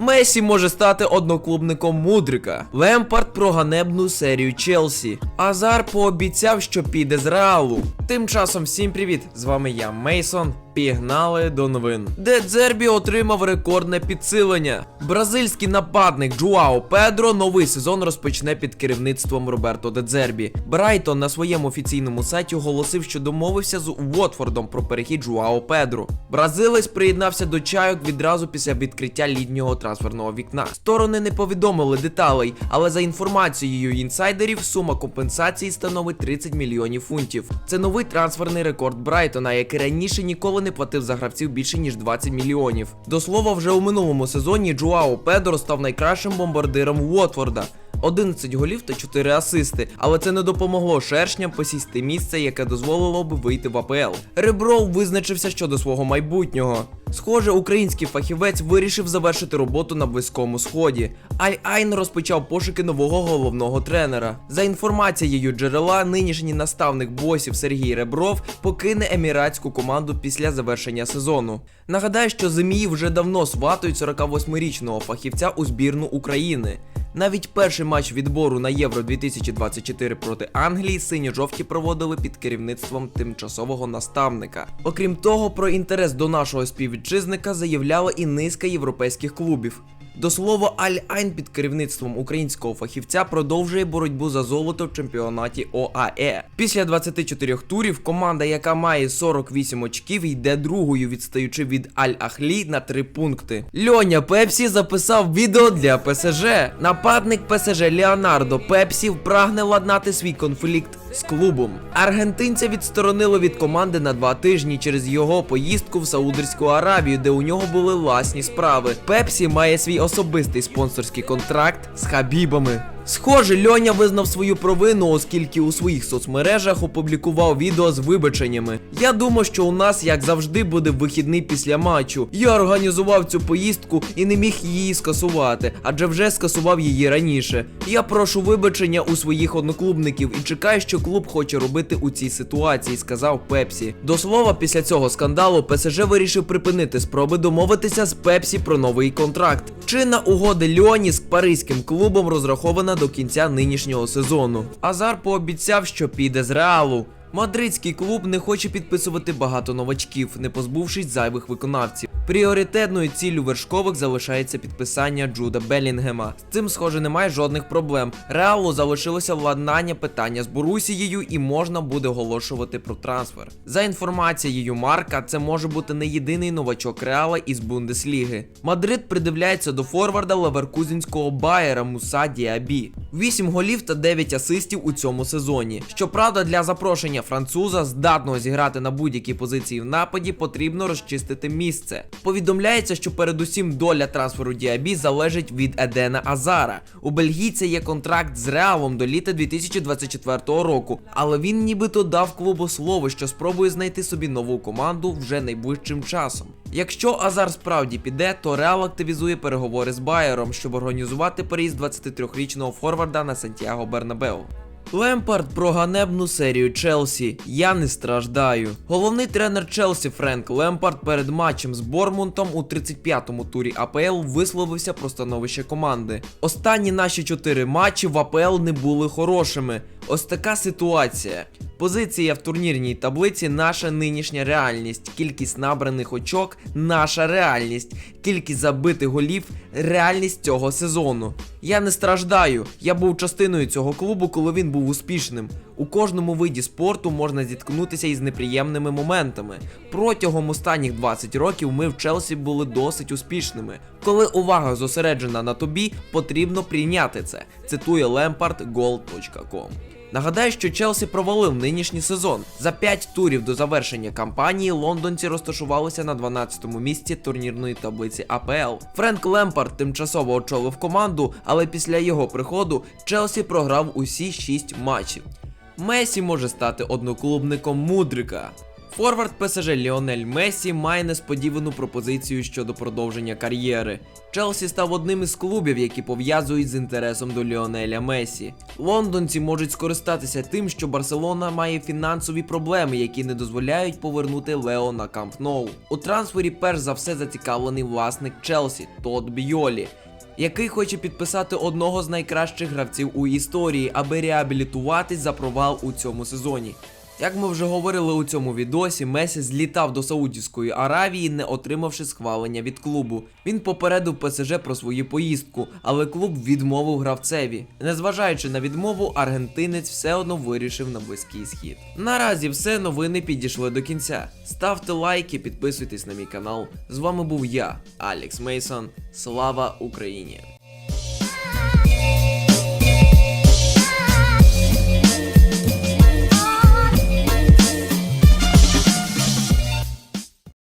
Месі може стати одноклубником Мудрика. Лемпард про ганебну серію Челсі. Азар пообіцяв, що піде з Реалу. Тим часом всім привіт! З вами я, Мейсон. Пігнали до новин. Де Дзербі отримав рекордне підсилення. Бразильський нападник Джуао Педро новий сезон розпочне під керівництвом Роберто Де Дзербі. Брайтон на своєму офіційному сайті оголосив, що домовився з Уотфордом про перехід Джуао Педро. Бразилець приєднався до чайок відразу після відкриття літнього трансферного вікна. Сторони не повідомили деталей, але за інформацією інсайдерів, сума компенсації становить 30 мільйонів фунтів. Це новий трансферний рекорд Брайтона, який раніше ніколи не платив за гравців більше ніж 20 мільйонів. До слова, вже у минулому сезоні Джуао Педро став найкращим бомбардиром Уотфорда. 11 голів та 4 асисти, але це не допомогло шершням посісти місце, яке дозволило б вийти в АПЛ. Ребров визначився щодо свого майбутнього. Схоже, український фахівець вирішив завершити роботу на близькому сході. Аль-Айн розпочав пошуки нового головного тренера. За інформацією джерела, нинішній наставник босів Сергій Ребров покине еміратську команду після завершення сезону. Нагадаю, що ЗМІ вже давно сватують 48-річного фахівця у збірну України. Навіть перший матч відбору на Євро 2024 проти Англії сині-жовті проводили під керівництвом тимчасового наставника. Окрім того, про інтерес до нашого співвітчизника заявляла і низка європейських клубів. До слова, Аль-Айн під керівництвом українського фахівця продовжує боротьбу за золото в чемпіонаті ОАЕ. Після 24 турів команда, яка має 48 очків, йде другою, відстаючи від Аль-Ахлі на 3 пункти. Льоня Пепсі записав відео для ПСЖ. Нападник ПСЖ Леонардо Пепсі прагне ладнати свій конфлікт з клубом. Аргентинця відсторонило від команди на два тижні через його поїздку в Саудерську Аравію, де у нього були власні справи. Пепсі має свій особистий спонсорський контракт з Хабібами. Схоже, Льоня визнав свою провину, оскільки у своїх соцмережах опублікував відео з вибаченнями. Я думаю, що у нас, як завжди, буде вихідний після матчу. Я організував цю поїздку і не міг її скасувати, адже вже скасував її раніше. Я прошу вибачення у своїх одноклубників і чекаю, що клуб хоче робити у цій ситуації, сказав Пепсі. До слова, після цього скандалу ПСЖ вирішив припинити спроби домовитися з Пепсі про новий контракт. Чинна угода Льоні з паризьким клубом розрахована до кінця нинішнього сезону. Азар пообіцяв, що піде з реалу. Мадридський клуб не хоче підписувати багато новачків, не позбувшись зайвих виконавців. Пріоритетною ціллю вершкових залишається підписання Джуда Белінгема. З цим, схоже, немає жодних проблем. Реалу залишилося владнання питання з Борусією і можна буде оголошувати про трансфер. За інформацією Марка, це може бути не єдиний новачок Реала із Бундесліги. Мадрид придивляється до форварда леверкузінського Байера Муса Діабі. 8 голів та 9 асистів у цьому сезоні. Щоправда, для запрошення француза, здатного зіграти на будь-якій позиції в нападі, потрібно розчистити місце. Повідомляється, що передусім доля трансферу Діабі залежить від Едена Азара. У бельгійця є контракт з Реалом до літа 2024 року, але він нібито дав клубу слово, що спробує знайти собі нову команду вже найближчим часом. Якщо Азар справді піде, то Реал активізує переговори з Байером, щоб організувати переїзд 23-річного форварда на Сантьяго Бернабеу. Лемпард про ганебну серію Челсі. Я не страждаю. Головний тренер Челсі Френк Лемпард перед матчем з Бормунтом у 35-му турі АПЛ висловився про становище команди. Останні наші чотири матчі в АПЛ не були хорошими. Ось така ситуація. Позиція в турнірній таблиці наша нинішня реальність. Кількість набраних очок наша реальність. Кількість забитих голів реальність цього сезону. Я не страждаю. Я був частиною цього клубу, коли він був успішним. У кожному виді спорту можна зіткнутися із неприємними моментами. Протягом останніх 20 років ми в Челсі були досить успішними. Коли увага зосереджена на тобі, потрібно прийняти це. Цитує Lampard.goal.com. Нагадаю, що Челсі провалив нинішній сезон. За 5 турів до завершення кампанії лондонці розташувалися на 12-му місці турнірної таблиці АПЛ. Френк Лемпард тимчасово очолив команду, але після його приходу Челсі програв усі 6 матчів. Месі може стати одноклубником Мудрика. Форвард ПСЖ Ліонель Мессі має несподівану пропозицію щодо продовження кар'єри. Челсі став одним із клубів, які пов'язують з інтересом до Ліонеля Месі. Лондонці можуть скористатися тим, що Барселона має фінансові проблеми, які не дозволяють повернути Лео на Камп Ноу. У трансфері перш за все зацікавлений власник Челсі Тод Бійолі. Який хоче підписати одного з найкращих гравців у історії, аби реабілітуватись за провал у цьому сезоні. Як ми вже говорили у цьому відосі, Месі злітав до Саудівської Аравії, не отримавши схвалення від клубу. Він попередив ПСЖ про свою поїздку, але клуб відмовив гравцеві. Незважаючи на відмову, аргентинець все одно вирішив на близький схід. Наразі все новини підійшли до кінця. Ставте лайки, підписуйтесь на мій канал. З вами був я, Алекс Мейсон. Слава Україні!